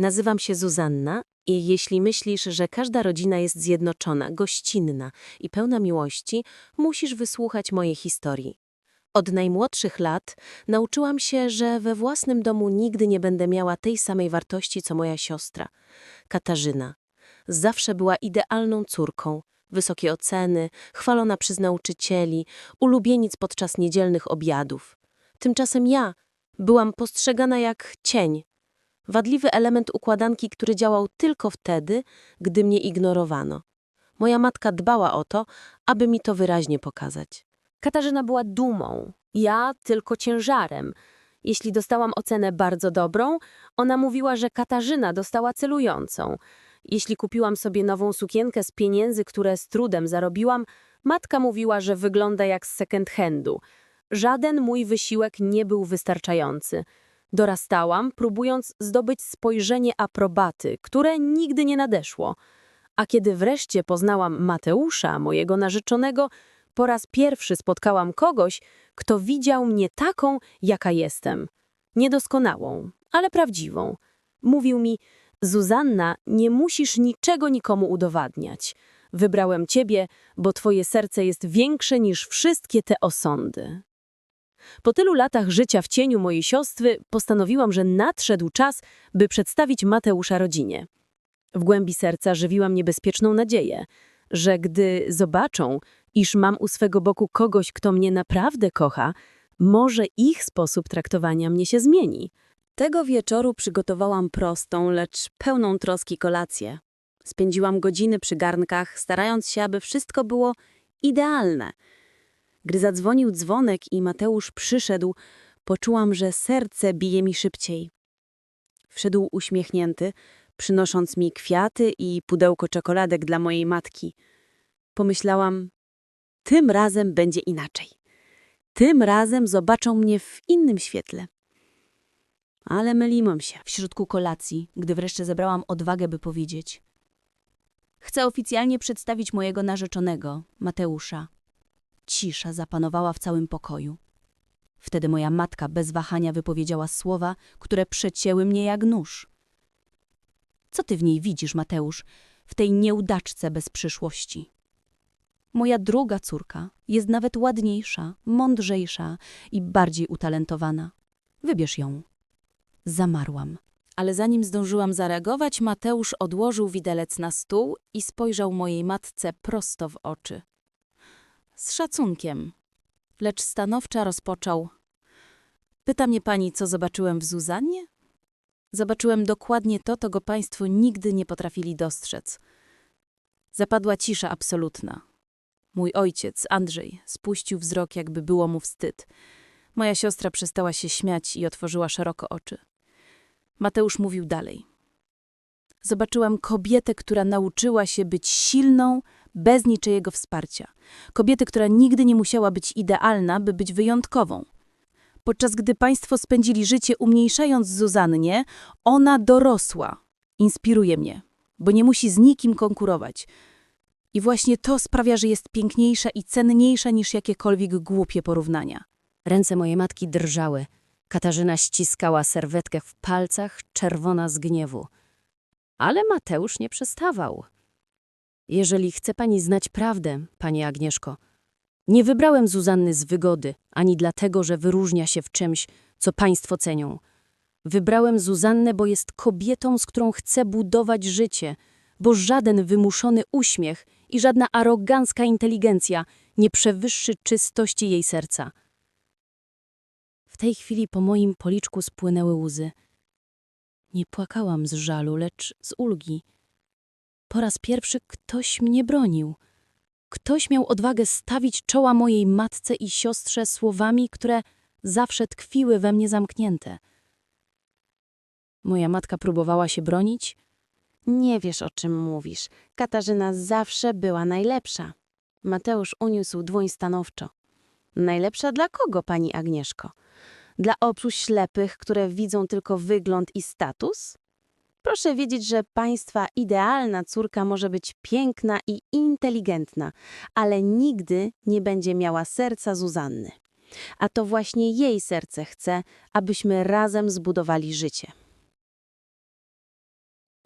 Nazywam się Zuzanna i jeśli myślisz, że każda rodzina jest zjednoczona, gościnna i pełna miłości, musisz wysłuchać mojej historii. Od najmłodszych lat nauczyłam się, że we własnym domu nigdy nie będę miała tej samej wartości co moja siostra. Katarzyna. Zawsze była idealną córką. Wysokie oceny, chwalona przez nauczycieli, ulubienic podczas niedzielnych obiadów. Tymczasem ja byłam postrzegana jak cień, wadliwy element układanki, który działał tylko wtedy, gdy mnie ignorowano. Moja matka dbała o to, aby mi to wyraźnie pokazać. Katarzyna była dumą, ja tylko ciężarem. Jeśli dostałam ocenę bardzo dobrą, ona mówiła, że Katarzyna dostała celującą. Jeśli kupiłam sobie nową sukienkę z pieniędzy, które z trudem zarobiłam, matka mówiła, że wygląda jak z second handu. Żaden mój wysiłek nie był wystarczający. Dorastałam, próbując zdobyć spojrzenie aprobaty, które nigdy nie nadeszło. A kiedy wreszcie poznałam Mateusza, mojego narzeczonego, po raz pierwszy spotkałam kogoś, kto widział mnie taką, jaka jestem. Niedoskonałą, ale prawdziwą. Mówił mi, Zuzanna, nie musisz niczego nikomu udowadniać. Wybrałem ciebie, bo twoje serce jest większe niż wszystkie te osądy. Po tylu latach życia w cieniu mojej siostry postanowiłam, że nadszedł czas, by przedstawić Mateusza rodzinie. W głębi serca żywiłam niebezpieczną nadzieję, że gdy zobaczą, iż mam u swego boku kogoś, kto mnie naprawdę kocha, może ich sposób traktowania mnie się zmieni. Tego wieczoru przygotowałam prostą, lecz pełną troski kolację. Spędziłam godziny przy garnkach, starając się, aby wszystko było idealne. Gdy zadzwonił dzwonek i Mateusz przyszedł, poczułam, że serce bije mi szybciej. Wszedł uśmiechnięty, przynosząc mi kwiaty i pudełko czekoladek dla mojej matki. Pomyślałam, tym razem będzie inaczej. Tym razem zobaczą mnie w innym świetle. Ale myliłam się. W środku kolacji, gdy wreszcie zebrałam odwagę, by powiedzieć. Chcę oficjalnie przedstawić mojego narzeczonego, Mateusza. Cisza zapanowała w całym pokoju. Wtedy moja matka bez wahania wypowiedziała słowa, które przecięły mnie jak nóż. Co ty w niej widzisz, Mateusz, w tej nieudaczce bez przyszłości? Moja druga córka jest nawet ładniejsza, mądrzejsza i bardziej utalentowana. Wybierz ją. Zamarłam. Ale zanim zdążyłam zareagować, Mateusz odłożył widelec na stół i spojrzał mojej matce prosto w oczy. Z szacunkiem, lecz stanowczo rozpoczął. Pyta mnie pani, co zobaczyłem w Zuzannie? Zobaczyłem dokładnie to, czego państwo nigdy nie potrafili dostrzec. Zapadła cisza absolutna. Mój ojciec, Andrzej, spuścił wzrok, jakby było mu wstyd. Moja siostra przestała się śmiać i otworzyła szeroko oczy. Mateusz mówił dalej. Zobaczyłam kobietę, która nauczyła się być silną, bez niczyjego wsparcia. Kobietę, która nigdy nie musiała być idealna, by być wyjątkową. Podczas gdy państwo spędzili życie umniejszając Zuzannie, ona dorosła. Inspiruje mnie, bo nie musi z nikim konkurować. I właśnie to sprawia, że jest piękniejsza i cenniejsza niż jakiekolwiek głupie porównania. Ręce mojej matki drżały. Katarzyna ściskała serwetkę w palcach, czerwona z gniewu. Ale Mateusz nie przestawał. Jeżeli chce pani znać prawdę, pani Agnieszko, nie wybrałem Zuzanny z wygody, ani dlatego, że wyróżnia się w czymś, co państwo cenią. Wybrałem Zuzannę, bo jest kobietą, z którą chcę budować życie, bo żaden wymuszony uśmiech i żadna arogancka inteligencja nie przewyższy czystości jej serca. W tej chwili po moim policzku spłynęły łzy. Nie płakałam z żalu, lecz z ulgi. Po raz pierwszy ktoś mnie bronił. Ktoś miał odwagę stawić czoła mojej matce i siostrze słowami, które zawsze tkwiły we mnie zamknięte. Moja matka próbowała się bronić. Nie wiesz, o czym mówisz. Katarzyna zawsze była najlepsza. Mateusz uniósł dłoń stanowczo. Najlepsza dla kogo, pani Agnieszko? Dla oczu ślepych, które widzą tylko wygląd i status? Proszę wiedzieć, że państwa idealna córka może być piękna i inteligentna, ale nigdy nie będzie miała serca Zuzanny. A to właśnie jej serce chce, abyśmy razem zbudowali życie.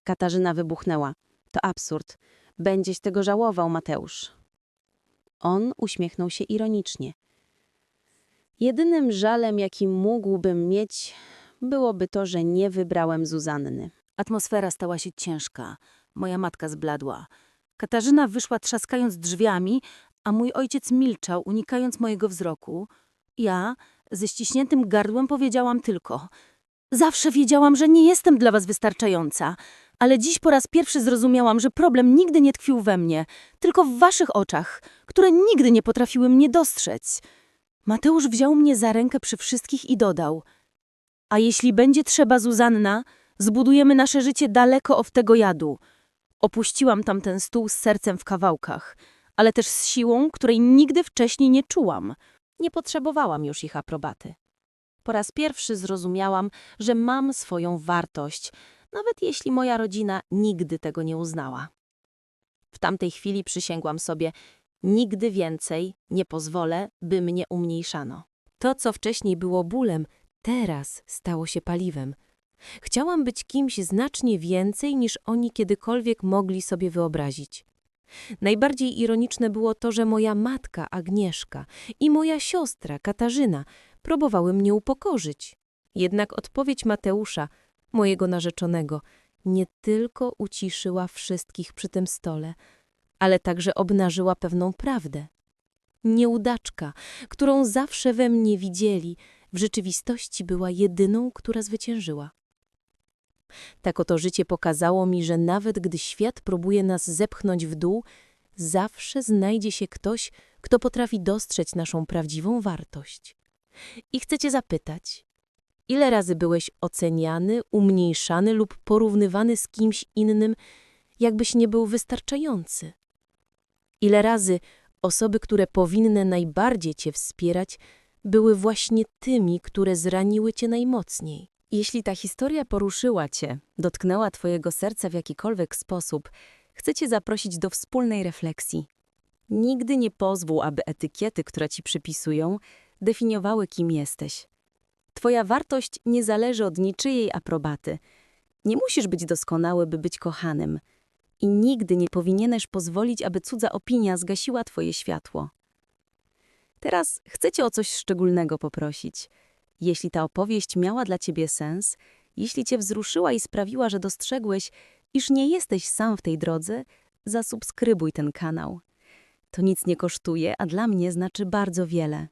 Katarzyna wybuchnęła. To absurd. Będziesz tego żałował, Mateusz. On uśmiechnął się ironicznie. Jedynym żalem, jaki mógłbym mieć, byłoby to, że nie wybrałem Zuzanny. Atmosfera stała się ciężka. Moja matka zbladła. Katarzyna wyszła trzaskając drzwiami, a mój ojciec milczał, unikając mojego wzroku. Ja, ze ściśniętym gardłem, powiedziałam tylko: Zawsze wiedziałam, że nie jestem dla was wystarczająca, ale dziś po raz pierwszy zrozumiałam, że problem nigdy nie tkwił we mnie, tylko w waszych oczach, które nigdy nie potrafiły mnie dostrzec. Mateusz wziął mnie za rękę przy wszystkich i dodał: A jeśli będzie trzeba, Zuzanna, zbudujemy nasze życie daleko od tego jadu. Opuściłam tamten stół z sercem w kawałkach, ale też z siłą, której nigdy wcześniej nie czułam. Nie potrzebowałam już ich aprobaty. Po raz pierwszy zrozumiałam, że mam swoją wartość, nawet jeśli moja rodzina nigdy tego nie uznała. W tamtej chwili przysięgłam sobie, nigdy więcej nie pozwolę, by mnie umniejszano. To, co wcześniej było bólem, teraz stało się paliwem. Chciałam być kimś znacznie więcej, niż oni kiedykolwiek mogli sobie wyobrazić. Najbardziej ironiczne było to, że moja matka Agnieszka i moja siostra Katarzyna próbowały mnie upokorzyć. Jednak odpowiedź Mateusza, mojego narzeczonego, nie tylko uciszyła wszystkich przy tym stole, ale także obnażyła pewną prawdę. Nieudaczka, którą zawsze we mnie widzieli, w rzeczywistości była jedyną, która zwyciężyła. Tak oto życie pokazało mi, że nawet gdy świat próbuje nas zepchnąć w dół, zawsze znajdzie się ktoś, kto potrafi dostrzec naszą prawdziwą wartość. I chcę cię zapytać, ile razy byłeś oceniany, umniejszany lub porównywany z kimś innym, jakbyś nie był wystarczający? Ile razy osoby, które powinny najbardziej cię wspierać, były właśnie tymi, które zraniły cię najmocniej? Jeśli ta historia poruszyła cię, dotknęła twojego serca w jakikolwiek sposób, chcę cię zaprosić do wspólnej refleksji. Nigdy nie pozwól, aby etykiety, które ci przypisują, definiowały, kim jesteś. Twoja wartość nie zależy od niczyjej aprobaty. Nie musisz być doskonały, by być kochanym. I nigdy nie powinieneś pozwolić, aby cudza opinia zgasiła twoje światło. Teraz chcę cię o coś szczególnego poprosić. Jeśli ta opowieść miała dla ciebie sens, jeśli cię wzruszyła i sprawiła, że dostrzegłeś, iż nie jesteś sam w tej drodze, zasubskrybuj ten kanał. To nic nie kosztuje, a dla mnie znaczy bardzo wiele.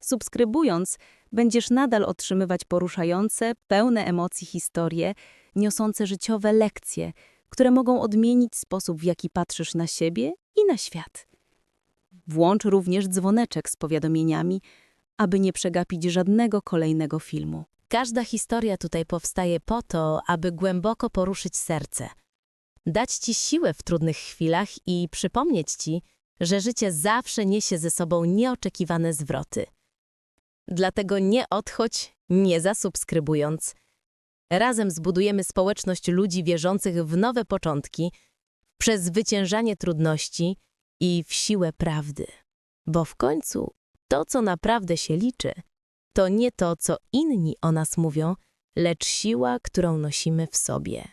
Subskrybując, będziesz nadal otrzymywać poruszające, pełne emocji historie, niosące życiowe lekcje, które mogą odmienić sposób, w jaki patrzysz na siebie i na świat. Włącz również dzwoneczek z powiadomieniami, aby nie przegapić żadnego kolejnego filmu. Każda historia tutaj powstaje po to, aby głęboko poruszyć serce, dać ci siłę w trudnych chwilach i przypomnieć ci, że życie zawsze niesie ze sobą nieoczekiwane zwroty. Dlatego nie odchodź, nie zasubskrybując. Razem zbudujemy społeczność ludzi wierzących w nowe początki, w przezwyciężanie trudności i w siłę prawdy. Bo w końcu to, co naprawdę się liczy, to nie to, co inni o nas mówią, lecz siła, którą nosimy w sobie.